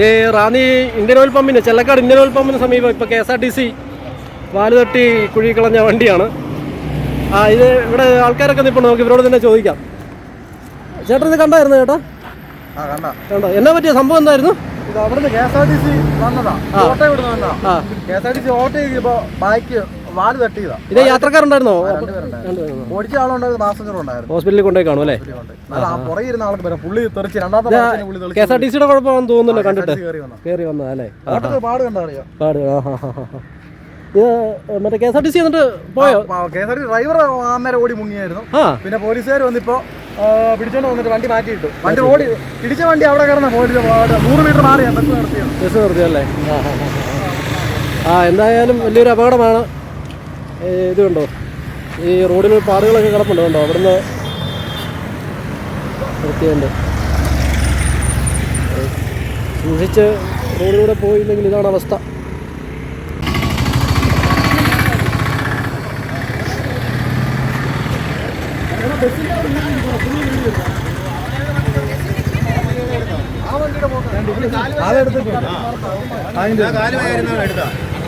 ഇത് Ranni Indian oil പമ്പിന് ചെല്ലക്കാട് Indian oil പമ്പിന് സമീപം ഇപ്പോൾ K S R T C വാൽ തട്ടി കുഴി കളഞ്ഞ വണ്ടിയാണ്. ആ ഇത് ഇവിടെ ആൾക്കാരൊക്കെ നിൽപ്പുണ്ട് നമുക്ക് ഇവരോട് തന്നെ ചോദിക്കാം. ചേട്ടൻ ഇത് കണ്ടായിരുന്നു ചേട്ടാ? കണ്ട. എന്നാ പറ്റിയ സംഭവം എന്തായിരുന്നു? അവിടുന്ന് K S R T C വന്നതാ. ഓട്ടോ ഇവിടുന്ന് വന്നതാ. K S R T C auto ചെയ്തപ്പോ ബൈക്ക് വാൽ തട്ടിയതാ. ഇതേ യാത്രക്കാരുണ്ടായിരുന്നോ? ഓടിച്ച ആളുണ്ടായിരുന്നു പാസഞ്ചർ ഉണ്ടായിരുന്നു ഹോസ്പിറ്റലിൽ കൊണ്ടുപോയി കാണും അല്ലേ? ആ പുറകെ ഇരുന്ന ആൾക്ക് വരാം പുള്ളി തെറിച്ച് രണ്ടാമത്തെ ഭാഗത്തിന് പുള്ളി കെ തെറിച്ച് എസ് ആർ ടി സിയുടെ കുഴപ്പമാണെന്ന് തോന്നുന്നുണ്ട് കണ്ടിട്ട്? കയറി വന്ന അല്ലേ? പാട് കണ്ടറിയോ പാട് ആ ഹാ ഹാ ഹാ ഇത് മറ്റേ K S R T C എന്നിട്ട് പോയോ? K S R T driver അന്നേരം ഓടി മുങ്ങിയായിരുന്നു. പിന്നെ പോലീസുകാർ വന്നിപ്പോ പിടിച്ചോണ്ട് വന്നിട്ട് വണ്ടി മാറ്റിയിട്ടു. വണ്ടി ഓടി പിടിച്ച വണ്ടി അവിടെ കിടന്ന പോലീസ് നൂറ് മീറ്റർ മാറി ബസ് നിർത്തിയത് ബസ് നിർത്തിയല്ലേ ആ എന്തായാലും വലിയൊരു അപകടമാണ്. ഇത് കണ്ടോ? ഈ റോഡിൽ പാടുകളൊക്കെ കിടപ്പുണ്ട് കണ്ടോ? അവിടുന്ന് വൃത്തിയുണ്ട് സൂക്ഷിച്ച് റോഡിലൂടെ പോയില്ലെങ്കിൽ ഇതാണ് അവസ്ഥ. അതെടുത്തിട്ടുണ്ട് അതിന്റെ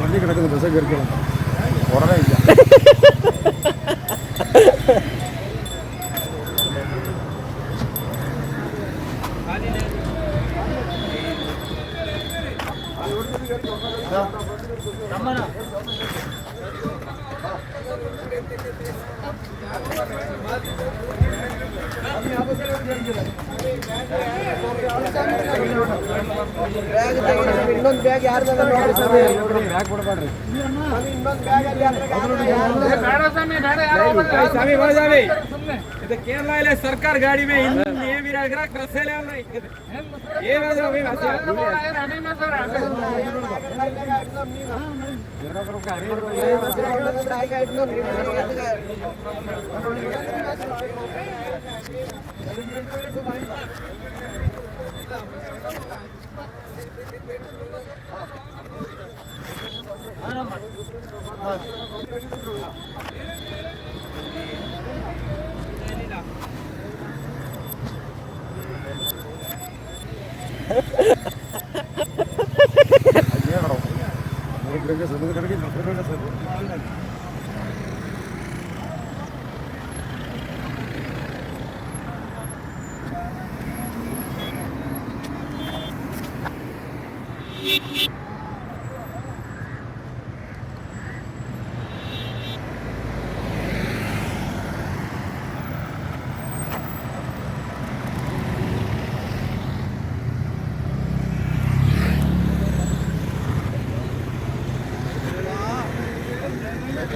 பண்ணி கிடக்குது பஸ்ஸாக இருக்கலாம் உடனே இல்லை நம்ம आम्ही ಬ್ಯಾಗ್ ತೆಗೆದು ಇನ್ನೊಂದು ಬ್ಯಾಗ್ ಯಾರ್ದ ನೋಡ್ರಿ ಸರ್ ಬ್ಯಾಗ್ ಕೊಡಬೇಡ್ರಿ ಇನ್ನೊಂದು ಬ್ಯಾಗ್ ಅಲ್ಲಿ ಸ್ವಾಮಿ ಬಡ ಸ್ವಾಮಿ ಇದು ಕೇರಳ ಇಲ್ಲ ಸರ್ಕಾರ ಗಾಡಿ ಮೇ ಇಲ್ಲಿ ಏ ವಿರಾಗ್ರ ಕ್ರಸೇಲೆ ಅಲ್ಲ ಏನಾದ್ರು Thank you. Thank you.